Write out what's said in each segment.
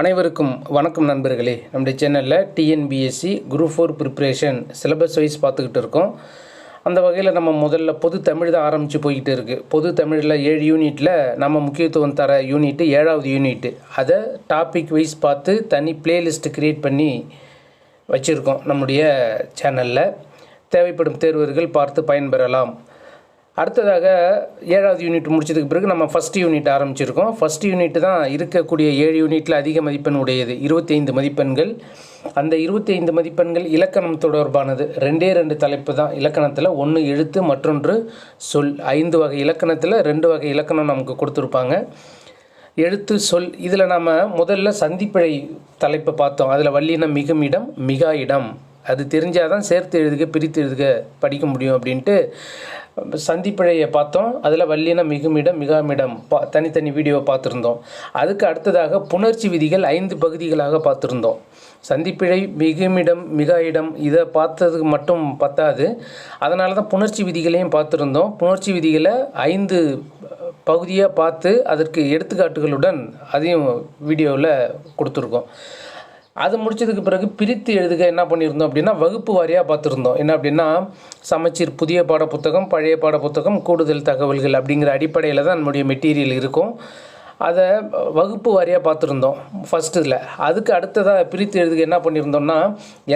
அனைவருக்கும் வணக்கம் நண்பர்களே. நம்முடைய சேனலில் TNPSC group four preparation syllabus wise பார்த்துக்கிட்டு இருக்கோம். அந்த வகையில் நம்ம முதல்ல பொது தமிழ் தான் ஆரம்பித்து போய்கிட்டு இருக்குது பொது தமிழில் ஏழு யூனிட்டில் நம்ம முக்கியத்துவம் தர யூனிட்டு ஏழாவது யூனிட்டு அதை டாபிக் வைஸ் பார்த்து தனி பிளேலிஸ்ட் க்ரியேட் பண்ணி வச்சுருக்கோம் நம்முடைய சேனலில். தேவைப்படும் தேர்வர்கள் பார்த்து பயன்பெறலாம். அடுத்ததாக ஏழாவது யூனிட் முடிச்சதுக்கு பிறகு நம்ம ஃபஸ்ட் யூனிட் ஆரம்பிச்சிருக்கோம். ஃபஸ்ட் யூனிட் தான் இருக்கக்கூடிய ஏழு யூனிட்டில் அதிக மதிப்பெண் உடையது இருபத்தைந்து மதிப்பெண்கள். அந்த இருபத்தைந்து மதிப்பெண்கள் இலக்கணம் தொடர்பானது. ரெண்டே ரெண்டு தலைப்பு தான். இலக்கணத்தில் ஒன்று எழுத்து மற்றொன்று சொல். ஐந்து வகை இலக்கணத்தில் ரெண்டு வகை இலக்கணம் நமக்கு கொடுத்துருப்பாங்க. எழுத்து சொல். இதில் நாம் முதல்ல சந்திப்பிழை தலைப்பை பார்த்தோம். அதில் வல்லினம் மிகும் இடம் மிகா இடம் அது தெரிஞ்சால் தான் சேர்த்து எழுதுக பிரித்து எழுதுக படிக்க முடியும் அப்படின்ட்டு சந்திப்பிழையை பார்த்தோம். அதில் வல்லினம் மிகுமிடம் மிகாமிடம் பா தனித்தனி வீடியோவை பார்த்துருந்தோம். அதுக்கு அடுத்ததாக புணர்ச்சி விதிகள் ஐந்து பகுதிகளாக பார்த்துருந்தோம். சந்திப்பிழை மிகுமிடம் மிகா இடம் இதை பார்த்ததுக்கு மட்டும் பத்தாது. அதனால தான் புணர்ச்சி விதிகளையும் பார்த்துருந்தோம். புணர்ச்சி விதிகளை ஐந்து பகுதியாக பார்த்து அதற்கு எடுத்துக்காட்டுகளுடன் அதையும் வீடியோவில் கொடுத்துருக்கோம். அது முடிச்சதுக்கு பிறகு பிரித்து எழுதுக என்ன பண்ணியிருந்தோம் அப்படின்னா வகுப்பு வாரியாக பார்த்துருந்தோம். என்ன அப்படின்னா சமச்சீர் புதிய பாட புத்தகம் பழைய பாட புத்தகம் கூடுதல் தகவல்கள் அப்படிங்கிற அடிப்படையில் தான் நம்முடைய மெட்டீரியல் இருக்கும். அதை வகுப்பு வாரியாக பார்த்துருந்தோம் ஃபஸ்ட்டில் அதுக்கு அடுத்ததாக பிரித்து எழுதுக என்ன பண்ணியிருந்தோம்னா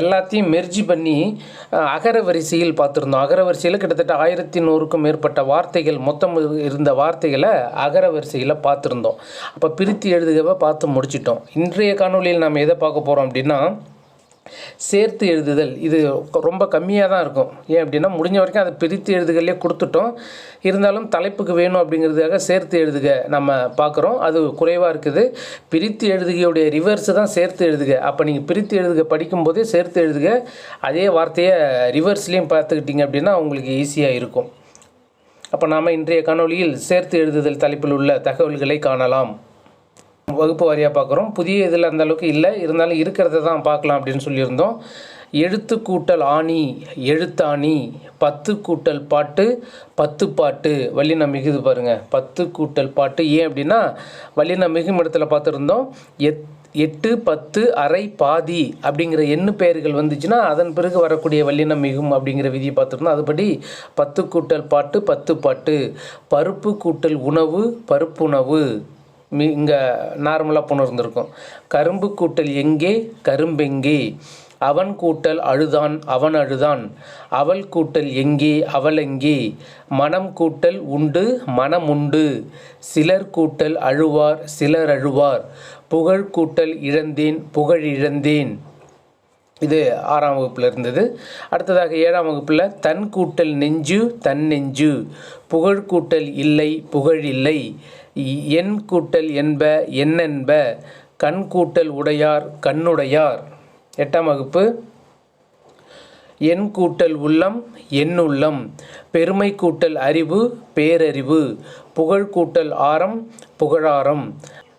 எல்லாத்தையும் மெர்ஜி பண்ணி அகர வரிசையில் பார்த்துருந்தோம் அகர வரிசையில் கிட்டத்தட்ட ஆயிரத்தி நூறுக்கும் மேற்பட்ட வார்த்தைகள் மொத்தம் இருந்த வார்த்தைகளை அகர வரிசையில் பார்த்துருந்தோம் அப்போ பிரித்து எழுதுகவை பார்த்து முடிச்சிட்டோம். இன்றைய காணொளியில் நம்ம எதை பார்க்க போகிறோம் அப்படின்னா சேர்த்து எழுதுதல். இது ரொம்ப கம்மியாக தான் இருக்கும். ஏன் அப்படின்னா முடிஞ்ச வரைக்கும் அதை பிரித்து எழுதுகளே கொடுத்துட்டோம். இருந்தாலும் தலைப்புக்கு வேணும் அப்படிங்கிறதுக்காக சேர்த்து எழுதுக நம்ம பார்க்குறோம். அது குறைவாக இருக்குது. பிரித்து எழுதுகையுடைய ரிவர்ஸு தான் சேர்த்து எழுதுக. அப்போ நீங்கள் பிரித்து எழுதுக படிக்கும்போதே சேர்த்து எழுதுக. அதே வார்த்தையை ரிவர்ஸ்லேயும் பார்த்துக்கிட்டிங்க அப்படின்னா உங்களுக்கு ஈஸியாக இருக்கும். அப்போ நாம் இன்றைய காணொலியில் சேர்த்து எழுதுதல் தலைப்பில் உள்ள தகவல்களை காணலாம். வகுப்பு வாரியாக பார்க்குறோம் புதிய இதில் அந்த அளவுக்கு இல்லை. இருந்தாலும் இருக்கிறத தான் பார்க்கலாம் அப்படின்னு சொல்லியிருந்தோம். எழுத்து கூட்டல் ஆணி எழுத்தாணி பத்து கூட்டல் பாட்டு பத்து பாட்டு. வல்லினம் மிகுது பாருங்க. பத்து கூட்டல் பாட்டு. ஏன் அப்படின்னா வல்லினம் மிகும் இடத்துல பார்த்துருந்தோம். எத் எட்டு பத்து அரை பாதி அப்படிங்கிற எண்ணு பெயர்கள் வந்துச்சுன்னா அதன் பிறகு வரக்கூடிய வல்லினம் மிகும் அப்படிங்கிற விதியை பார்த்துருந்தோம். அதுபடி பத்து கூட்டல் பாட்டு பத்து பாட்டு. பருப்பு கூட்டல் உணவு பருப்புணவு. மி இங்கே நார்மலாக புணர்ந்திருக்கும். கரும்பு கூட்டல் எங்கே? கரும்பெங்கே. அவன் கூட்டல் அழுதான் அவன் அழுதான். அவள் கூட்டல் எங்கே? அவள் எங்கே? மனம் கூட்டல் உண்டு மனம் உண்டு. சிலர் கூட்டல் அழுவார் சிலர் அழுவார். புகழ் கூட்டல் இழந்தேன் புகழ் இழந்தேன். இது ஆறாம் வகுப்பில் இருந்தது. அடுத்ததாக ஏழாம் வகுப்பில் தன் கூட்டல் நெஞ்சு தன் நெஞ்சு புகழ் கூட்டல் இல்லை புகழ் இல்லை. என் கூட்டல் என்ப என்னென்ப கண் கூட்டல் உடையார் கண்ணுடையார். எட்டாம் வகுப்பு. என் கூட்டல் உள்ளம் என்னுள்ளம் பெருமை கூட்டல் அறிவு பேரறிவு. புகழ் கூட்டல் ஆரம் புகழாரம்.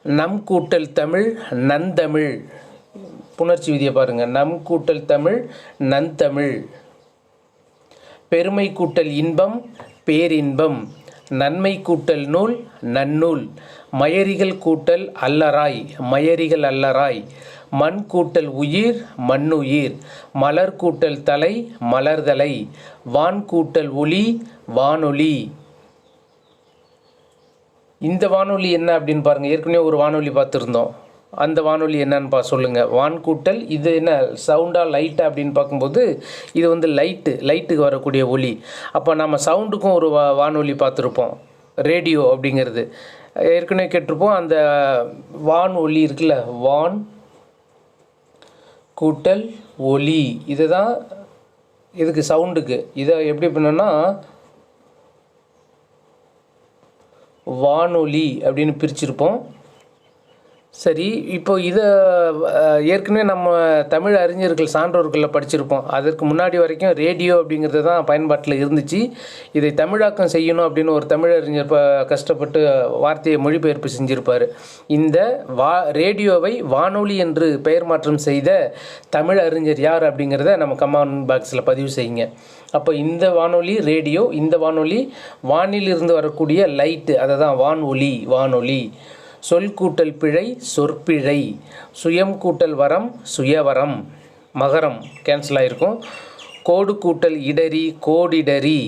நம் கூட்டல் தமிழ் நந்தமிழ் புணர்ச்சி விதியை பாருங்கள் நம் கூட்டல் தமிழ் நந்தமிழ் பெருமை கூட்டல் இன்பம் பேரின்பம். நன்மை கூட்டல் நூல் நன்னூல். மயரிகள் கூட்டல் அல்லராய் மயரிகள் அல்லராய். மண் கூட்டல் உயிர் மண்ணுயிர். மலர் கூட்டல் தலை மலர்தலை. வான் கூட்டல் ஒளி வானொலி. இந்த வானொலி என்ன அப்படின்னு பாருங்கள் ஏற்கனவே ஒரு வானொலி பார்த்துருந்தோம். அந்த வானொலி என்னன்னு சொல்லுங்கள் சொல்லுங்க. வான் கூட்டல் இது என்ன சவுண்டா லைட்டா அப்படின்னு பார்க்கும்போது இது வந்து லைட்டு லைட்டுக்கு வரக்கூடிய ஒலி. அப்போ நம்ம சவுண்டுக்கும் ஒரு வா வானொலி பார்த்துருப்போம். ரேடியோ அப்படிங்கிறது. ஏற்கனவே கேட்டிருப்போம் அந்த வான் ஒலி இருக்குல்ல வான் கூட்டல் ஒலி. இதுதான் இதுக்கு சவுண்டுக்கு இதை எப்படி பண்ணோன்னா வானொலி அப்படின்னு பிரிச்சிருப்போம். சரி இப்போ இதை ஏற்கனவே நம்ம தமிழ் அறிஞர்கள் சான்றோர்களில் படிச்சிருப்போம். அதற்கு முன்னாடி வரைக்கும் ரேடியோ அப்படிங்கிறது தான் பயன்பாட்டில் இருந்துச்சு. இதை தமிழாக்கம் செய்யணும் அப்படின்னு ஒரு தமிழறிஞர் கஷ்டப்பட்டு வார்த்தையை மொழிபெயர்ப்பு செஞ்சிருப்பார். இந்த வா ரேடியோவை வானொலி என்று பெயர் மாற்றம் செய்த தமிழ் அறிஞர் யார் அப்படிங்கிறத நம்ம கமெண்ட் பாக்ஸில் பதிவு செய்யுங்க. அப்போ இந்த வானொலி ரேடியோ இந்த வானொலி வானிலிருந்து வரக்கூடிய லைட்டு அதை தான் வான் ஒலி வானொலி. சொல் கூட்டல் பிழை சொற்பிழை. சுயம் கூட்டல் வரம் சுயவரம். மகரம் கேன்சல் ஆகிருக்கும் கோடு கூட்டல் இடறி கோடிடறி.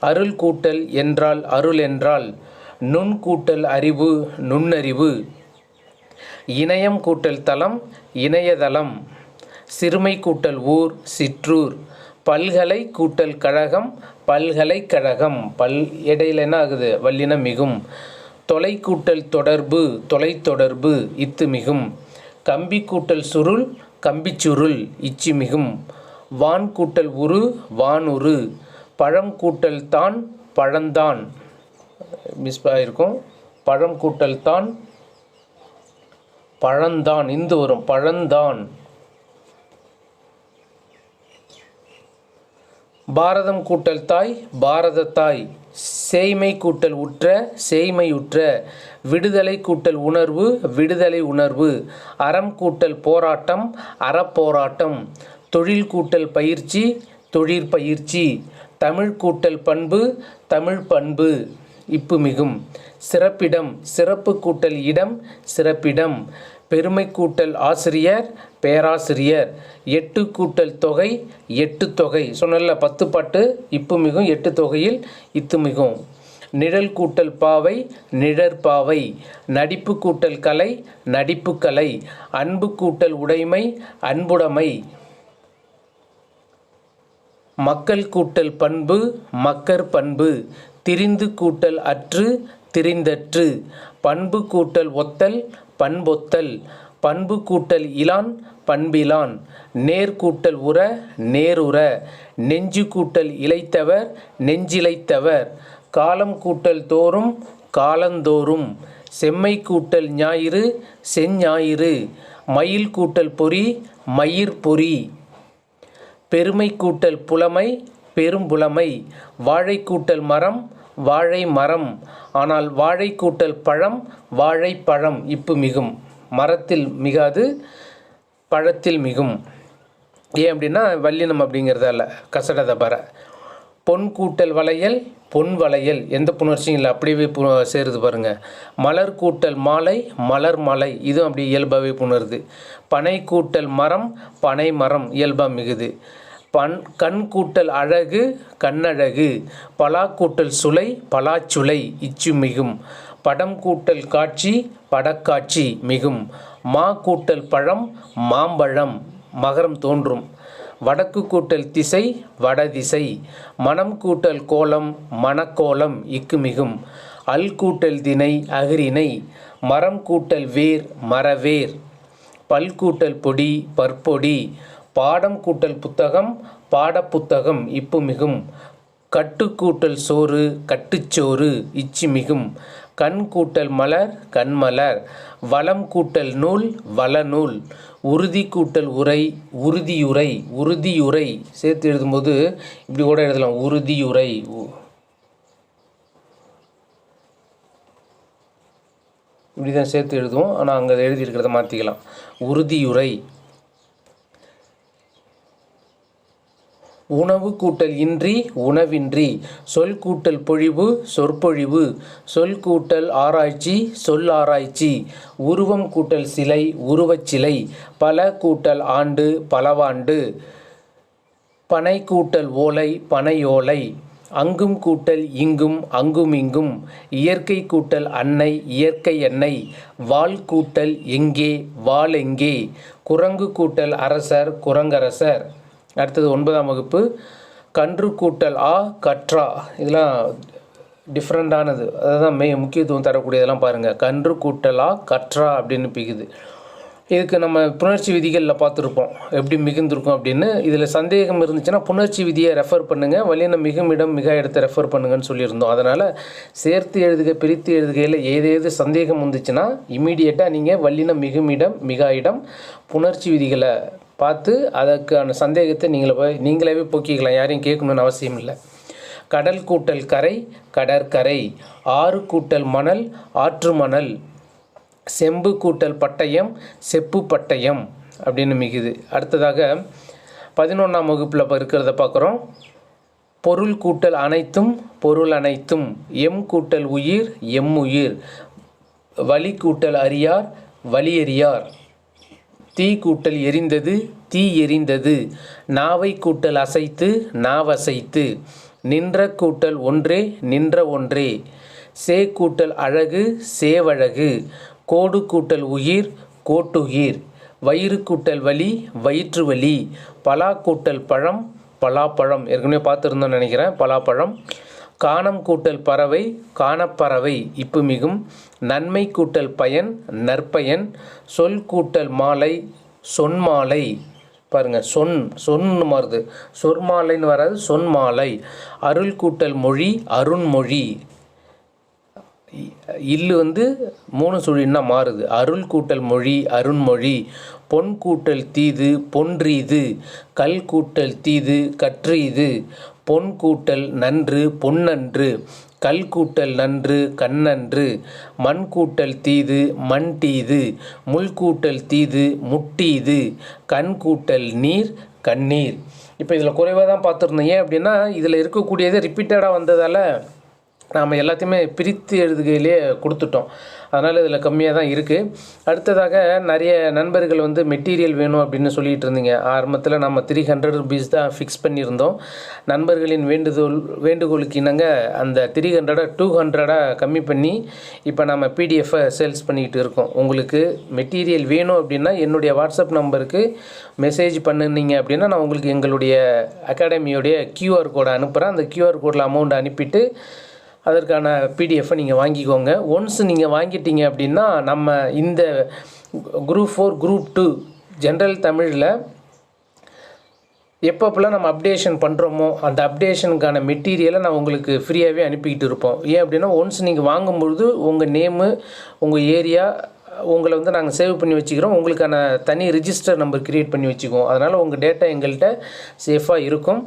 அருள் கூட்டல் என்றால் அருள் என்றால் நுண் கூட்டல் அறிவு நுண்ணறிவு. இணையம் கூட்டல் தலம் இணையதளம். சிறுமை கூட்டல் ஊர் சிற்றூர். பல்கலை கூட்டல் கழகம் பல்கலைக்கழகம். பல் இடையில என்ன ஆகுது? வல்லினம் மிகும். தொலைக்கூட்டல் தொடர்பு தொலைத்தொடர்பு இத்து மிகும் கம்பி கூட்டல் சுருள் கம்பிச்சுருள் இச்சி மிகும் வான் கூட்டல் உரு வானுரு. பழம் கூட்டல் தான் பழந்தான். மிஸ் ஆகிருக்கும் பழம் கூட்டல் தான் பழந்தான். இந்து வரும். பழந்தான். பாரதம் கூட்டல் தாய் பாரத தாய். சேய்மை கூட்டல் உற்ற சேய்மையுற்ற விடுதலை கூட்டல் உணர்வு விடுதலை உணர்வு. அறம் கூட்டல் போராட்டம் அறப்போராட்டம் தொழில் கூட்டல் பயிற்சி தொழிற்பயிற்சி தமிழ் கூட்டல் பண்பு தமிழ் பண்பு. இப்பு மிகும். சிறப்பிடம் சிறப்பு கூட்டல் இடம் சிறப்பிடம். பெருமை கூட்டல் ஆசிரியர் பேராசிரியர். எட்டு கூட்டல் தொகை எட்டு தொகை. சொன்னல பத்து பாட்டு இப்பு மிகும் எட்டு தொகையில் இத்து மிகும். நிழல் கூட்டல் பாவை நிழற்பாவை நடிப்பு கூட்டல் கலை நடிப்பு கலை. அன்பு கூட்டல் உடைமை அன்புடைமை. மக்கள் கூட்டல் பண்பு மக்கர் பண்பு. திரிந்து கூட்டல் அற்று திரிந்தற்று. பண்பு கூட்டல் ஒத்தல் பண்பொத்தல் பண்பு கூட்டல் இலான் பண்பிலான். நேர்கூட்டல் உற நேருற. நெஞ்சு கூட்டல் இழைத்தவர் நெஞ்சிலைத்தவர் காலம் கூட்டல் தோறும் காலந்தோறும். செம்மை கூட்டல் ஞாயிறு செஞ்ஞாயிறு. மயில் கூட்டல் பொறி மயிர் பொறி. பெருமை கூட்டல் புலமை பெரும்புலமை. வாழை கூட்டல் மரம் வாழை மரம். ஆனால் வாழை கூட்டல் பழம் வாழைப்பழம் இப்பு மிகும். மரத்தில் மிகாது பழத்தில் மிகும். ஏன் அப்படின்னா வல்லினம் அப்படிங்கிறதால கசடத பர. பொன் கூட்டல் வளையல் பொன் வளையல். எந்த புணர்ச்சியும் இல்லை அப்படியே பு சேருது பாருங்கள் மலர் கூட்டல் மாலை மலர் மலை. இதுவும் அப்படி இயல்பாகவே புணருது. பனை கூட்டல் மரம் பனை மரம் இயல்பாக மிகுது. பண் கண் கூட்டல் அழகு கண்ணழகு. பலா கூட்டல் சுலை பலாச்சுளை இச்சு மிகும். படம் கூட்டல் காட்சி படக்காட்சி மிகும். மா கூட்டல் பழம் மாம்பழம் மகரம் தோன்றும். வடக்கு கூட்டல் திசை வடதிசை. மனம் கூட்டல் கோலம் மணக்கோலம் இக்கு மிகும். அல் கூட்டல் திணை அகிரினை மரம் கூட்டல் வேர் மரவேர். பல் கூட்டல் பொடி பற்பொடி. பாடம் கூட்டல் புத்தகம் பாடப்புத்தகம் இப்பு மிகும். கட்டுக்கூட்டல் சோறு கட்டுச்சோறு இச்சி மிகும். கண் கூட்டல் மலர் கண்மலர் வளம் கூட்டல் நூல் வளநூல் உறுதி கூட்டல் உரை உறுதியுரை உறுதியுரை. சேர்த்து எழுதும்போது இப்படி கூட எழுதலாம். உறுதியுரை. இப்படி தான் சேர்த்து எழுதுவோம். ஆனால் அங்கே எழுதியிருக்கிறத மாற்றிக்கலாம் உறுதியுரை. உணவு கூட்டல் இன்றி உணவின்றி சொல் கூட்டல் பொழிவு சொற்பொழிவு சொல் கூட்டல் ஆராய்ச்சி சொல் ஆராய்ச்சி உருவம் கூட்டல் சிலை உருவச் சிலை பல கூட்டல் ஆண்டு பலவாண்டு பனை கூட்டல் ஓலை பனையோலை அங்கும் கூட்டல் இங்கும் அங்கும் இங்கும் இயற்கை கூட்டல் அன்னை இயற்கை எண்ணெய் வாள் கூட்டல் எங்கே வாள் எங்கே குரங்கு கூட்டல் அரசர் குரங்கரசர். அடுத்தது ஒன்பதாம் வகுப்பு. கன்று கூட்டல் ஆ கற்றா. இதெல்லாம் டிஃப்ரெண்ட்டானது அதுதான் மே முக்கியத்துவம் தரக்கூடியதெல்லாம் பாருங்கள் கன்று கூட்டலா கற்றா அப்படின்னு பிக்குது. இதுக்கு நம்ம புணர்ச்சி விதிகளில் பார்த்துருப்போம். எப்படி மிகுந்திருக்கும் அப்படின்னு. இதில் சந்தேகம் இருந்துச்சுன்னா புணர்ச்சி விதியை ரெஃபர் பண்ணுங்கள் வலின மிகும் இடம் மிக இடத்தை ரெஃபர் பண்ணுங்கன்னு சொல்லியிருந்தோம். அதனால் சேர்த்து எழுதுக பிரித்து எழுதுகையில் ஏதேது சந்தேகம் வந்துச்சுன்னா இமீடியட்டாக நீங்கள் வல்லினம் மிகும் இடம் மிகா இடம் புணர்ச்சி விதிகளை பார்த்து அதற்கான சந்தேகத்தை நீங்களே போய் நீங்களாவே போக்கிக்கலாம். யாரையும் கேட்கணும்னு அவசியம் இல்லை. கடல் கூட்டல் கரை கடற்கரை ஆறு கூட்டல் மணல் ஆற்று மணல். செம்பு கூட்டல் பட்டயம் செப்பு பட்டயம் அப்படின்னு மிகுது. அடுத்ததாக பதினொன்றாம் வகுப்பில் இப்போ இருக்கிறத பார்க்குறோம். பொருள் கூட்டல் அனைத்தும் பொருள் அனைத்தும். எம் கூட்டல் உயிர் எம் உயிர். வலி கூட்டல் அறியார் வலியறியார் தீ கூட்டல் எரிந்தது தீ எரிந்தது. நாவை கூட்டல் அசைத்து நாவசைத்து. நின்ற கூட்டல் ஒன்றே நின்ற ஒன்றே. சே கூட்டல் அழகு சேவழகு கோடு கூட்டல் உயிர் கோட்டுயிர். வயிறு கூட்டல் வலி வயிற்று வலி. பலா கூட்டல் பழம் பலாப்பழம். ஏற்கனவே பார்த்துருந்தோம்னு நினைக்கிறேன். பலாப்பழம் காணம் கூட்டல் பறவை காணப்பறவை இப்பு மிகும் நன்மை கூட்டல் பயன் நற்பயன் சொல் கூட்டல் மாலை சொன்மாலை பாருங்க சொன் சொன்னு மாறுது சொற்மாலைன்னு வராது சொன்மாலை. அருள் கூட்டல் மொழி அருண்மொழி. இல்லு வந்து மூணு சுழின்னா மாறுது. அருள் கூட்டல் மொழி அருண்மொழி பொன் கூட்டல் தீது பொன்றீது கல் கூட்டல் தீது கற்றீது பொன் கூட்டல் நன்று பொன்னன்று கல் கூட்டல் நன்று கண்ணன்று மண் கூட்டல் தீது மண் தீது முள் கூட்டல் தீது முட்டீது கண் கூட்டல் நீர் கண்ணீர். இப்போ இதில் குறைவாக தான் பார்த்துருந்தோம் ஏன் அப்படின்னா இதில் இருக்கக்கூடியது ரிப்பீட்டடாக வந்ததால் நாம் எல்லாத்தையுமே பிரித்து எழுதுகையிலே கொடுத்துட்டோம். அதனால் இதில் கம்மியாக தான் இருக்குது அடுத்ததாக நிறைய நண்பர்கள் வந்து மெட்டீரியல் வேணும் அப்படின்னு சொல்லிகிட்டு இருந்தீங்க. ஆரம்பத்தில் நம்ம த்ரீ ஹண்ட்ரட் ருபீஸ் தான் ஃபிக்ஸ் பண்ணியிருந்தோம். நண்பர்களின் வேண்டுதோல் வேண்டுகோளுக்கு இணங்க அந்த த்ரீ ஹண்ட்ரடை டூ ஹண்ட்ரடாக கம்மி பண்ணி இப்போ நம்ம பிடிஎஃப்பை சேல்ஸ் பண்ணிக்கிட்டு இருக்கோம். உங்களுக்கு மெட்டீரியல் வேணும் அப்படின்னா என்னுடைய வாட்ஸ்அப் நம்பருக்கு மெசேஜ் பண்ணுனீங்க அப்படின்னா நான் உங்களுக்கு எங்களுடைய அகாடமியோடைய கியூஆர் கோடை அனுப்புகிறேன் அந்த கியூஆர் கோடில் அமௌண்ட் அனுப்பிட்டு அதற்கான பிடிஎஃப்பை நீங்கள் வாங்கிக்கோங்க. ஒன்ஸ் நீங்கள் வாங்கிட்டீங்க அப்படின்னா நம்ம இந்த group four group two general தமிழில் எப்பப்பெல்லாம் நம்ம அப்டேஷன் பண்ணுறோமோ அந்த அப்டேஷனுக்கான மெட்டீரியலை நான் உங்களுக்கு ஃப்ரீயாகவே அனுப்பிக்கிட்டு இருப்போம். ஏன் அப்படின்னா ஒன்ஸ் நீங்கள் வாங்கும்பொழுது உங்கள் நேமு உங்கள் ஏரியா உங்களை வந்து நாங்கள் சேவ் பண்ணி வச்சுக்கிறோம். உங்களுக்கான தனி ரிஜிஸ்டர் நம்பர் க்ரியேட் பண்ணி வச்சுக்குவோம். அதனால் உங்கள் டேட்டா எங்கள்கிட்ட சேஃபாக இருக்கும்.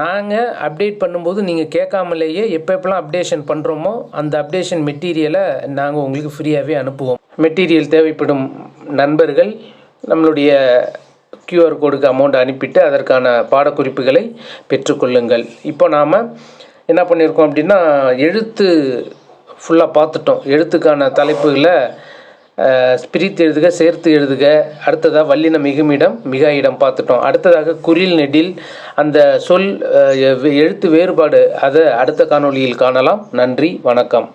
நாங்கள் அப்டேட் பண்ணும்போது நீங்கள் கேட்காமலேயே எப்போ எப்போலாம் அப்டேஷன் பண்ணுறோமோ அந்த அப்டேஷன் மெட்டீரியலை நாங்கள் உங்களுக்கு ஃப்ரீயாகவே அனுப்புவோம். மெட்டீரியல் தேவைப்படும் நண்பர்கள் நம்மளுடைய கியூஆர் கோடுக்கு அமௌண்ட் அனுப்பிட்டு அதற்கான பாடக்குறிப்புகளை பெற்றுக்கொள்ளுங்கள். இப்போ நாம் என்ன பண்ணியிருக்கோம் அப்படின்னா எழுத்து ஃபுல்லாக பார்த்துட்டோம். எழுத்துக்கான தலைப்புகளை பிரித்து எழுதுக சேர்த்து எழுதுக. அடுத்ததாக வல்லின மிகுமிடம் மிக இடம் பார்த்துட்டோம். அடுத்ததாக குறில் நெடில் அந்த சொல் எழுத்து வேறுபாடு அதை அடுத்த காணொளியில் காணலாம். நன்றி வணக்கம்.